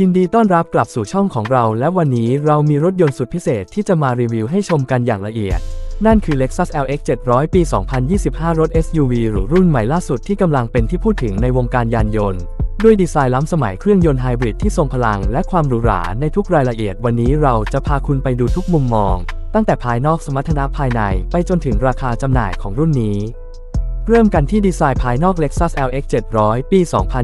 ยินดีต้อนรับกลับสู่ช่องของเรา และวันนี้เรามีรถยนต์สุดพิเศษที่จะมารีวิวให้ชมกันอย่างละเอียด นั่นคือ Lexus LX 700 ปี 2025 รถ SUV หรูรุ่นใหม่ล่าสุดที่กำลังเป็นที่พูดถึงในวงการยานยนต์ ด้วยดีไซน์ล้ำสมัยเครื่องยนต์ไฮบริดที่ทรงพลังและความหรูหราในทุกรายละเอียด วันนี้เราจะพาคุณไปดูทุกมุมมอง ตั้งแต่ภายนอกสมรรถนะภายในไปจนถึงราคาจำหน่ายของรุ่นนี้ เริ่มกันที่ดีไซน์ภายนอก Lexus LX 700 ปี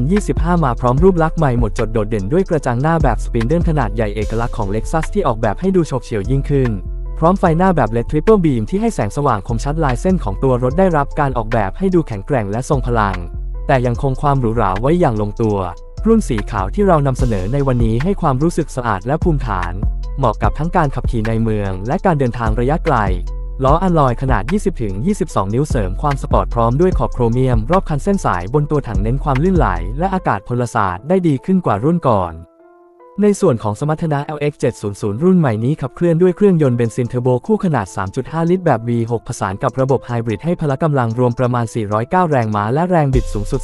2025 มาพร้อมรูปลักษณ์ใหม่หมดจดโดดเด่นด้วยกระจังหน้าแบบสปินเดิลขนาดใหญ่เอกลักษณ์ของ Lexus ที่ออกแบบให้ดูโฉบเฉี่ยวยิ่งขึ้น พร้อมไฟหน้าแบบ LED Triple Beam ที่ให้แสงสว่างคมชัดลายเส้นของตัวรถได้รับการออกแบบให้ดูแข็งแกร่งและทรงพลัง แต่ยังคงความหรูหราไว้อย่างลงตัว รุ่นสีขาวที่เรานำเสนอในวันนี้ให้ความรู้สึกสะอาดและภูมิฐาน เหมาะกับทั้งการขับขี่ในเมือง และการเดินทางระยะไกล ล้ออัลลอยขนาด 20-22 นิ้วเสริมความสปอร์ตพร้อมด้วยขอบโครเมียม รอบคันเส้นสายบนตัวถังเน้นความลื่นไหล และอากาศพลศาสตร์ได้ดีขึ้นกว่ารุ่นก่อน ในส่วนของสมรรถนะ LX 700รุ่นใหม่นี้ขับเคลื่อนด้วยเครื่องยนต์เบนซินเทอร์โบคู่ขนาด 3.5 ลิตรแบบ V6 ผสานกับระบบไฮบริดให้พละกำลังรวมประมาณ 409 แรงม้าและแรงบิดสูงสุด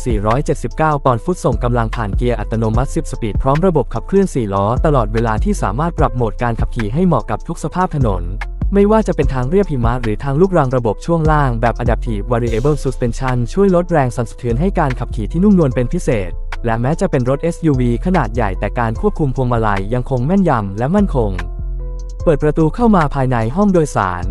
479 ปอนด์ฟุตส่งกำลังผ่านเกียร์อัตโนมัติ 10 สปีดพร้อมระบบขับเคลื่อน 4 ล้อ ตลอดเวลาที่สามารถปรับโหมดการขับขี่ให้เหมาะกับทุกสภาพถนน ไม่ว่าจะเป็นทางเรียบหิมะหรือทางลูกรังระบบช่วงล่างแบบ Adaptive Variable Suspension ช่วยลดแรงสั่นสะเทือนให้การขับขี่ที่นุ่มนวลเป็นพิเศษ และแม้จะเป็นรถ SUV ขนาดใหญ่แต่การควบคุมพวงมาลัยยังคงแม่นยำและมั่นคง เปิดประตูเข้ามาภายในห้องโดยสาร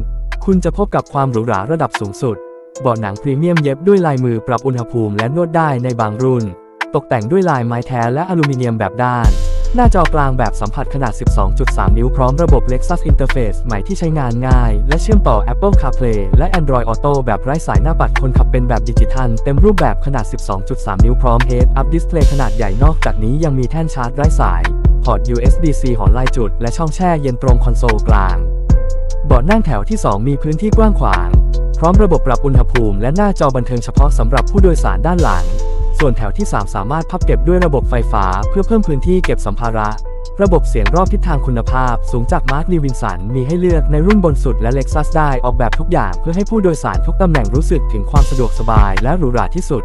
คุณจะพบกับความหรูหราระดับสูงสุดเบาะหนังพรีเมียมเย็บด้วยลายมือปรับอุณหภูมิและนวดได้ในบางรุ่น ตกแต่งด้วยลายไม้แท้และอลูมิเนียมแบบด้าน หน้าจอกลางแบบสัมผัสขนาด 12.3 นิ้วพร้อมระบบ Lexus Interface ใหม่ที่ใช้งานง่าย และเชื่อมต่อ Apple CarPlay และ Android Auto แบบไร้สายหน้าปัดคนขับเป็นแบบดิจิทัล เต็มรูปแบบขนาด 12.3 นิ้วพร้อม Head Up Display ขนาดใหญ่นอกจากนี้ยังมีแท่นชาร์จไร้สาย พอร์ต USB-C หอลายจุด และช่องแช่เย็นตรงคอนโซลกลางเบาะนั่งแถวที่ 2 มีพื้นที่กว้างขวาง พร้อมระบบปรับอุณหภูมิ และหน้าจอบันเทิงเฉพาะสำหรับผู้โดยสารด้านหลัง ส่วนแถวที่ 3 สามารถพับเก็บด้วยระบบไฟฟ้าเพื่อเพิ่มพื้นที่เก็บสัมภาระ ระบบเสียงรอบทิศทางคุณภาพ สูงจากมาร์คลีวินสันมีให้เลือกในรุ่นบนสุดและ Lexus ได้ออกแบบทุกอย่างเพื่อให้ผู้โดยสารทุกตำแหน่งรู้สึกถึงความสะดวกสบายและหรูหราที่สุด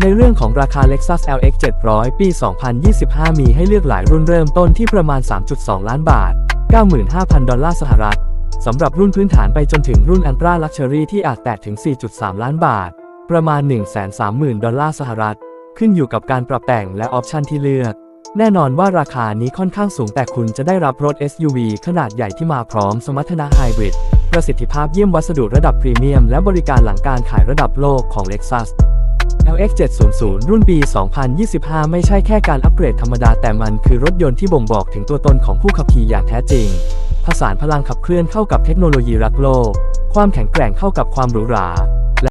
ในเรื่องของราคา Lexus LX 700 ปี 2025 มีให้เลือกหลายรุ่นเริ่มต้นที่ประมาณ 3.2 ล้านบาท 95,000 ดอลลาร์สหรัฐ สำหรับรุ่นพื้นฐานไปจนถึงรุ่นอันตราลักชัวรี่ที่อาจแตะถึง 4.3 ล้านบาท ประมาณ 130,000 ดอลลาร์สหรัฐ ขึ้นอยู่กับการปรับแต่งและออปชันที่เลือก แน่นอนว่าราคานี้ค่อนข้างสูงแต่คุณจะได้รับรถ SUV ขนาดใหญ่ที่มาพร้อมสมรรถนะไฮบริดประสิทธิภาพเยี่ยมวัสดุระดับพรีเมียม และบริการหลังการขายระดับโลกของ Lexus LX 700รุ่นปี 2025 ไม่ใช่แค่การอัปเกรดธรรมดาแต่มันคือรถยนต์ที่บ่งบอกถึงตัวตนของผู้ขับขี่อย่างแท้จริง ผสานพลังขับเคลื่อนเข้ากับเทคโนโลยีรักโลก ความแข็งแกร่งเข้ากับความหรูหรา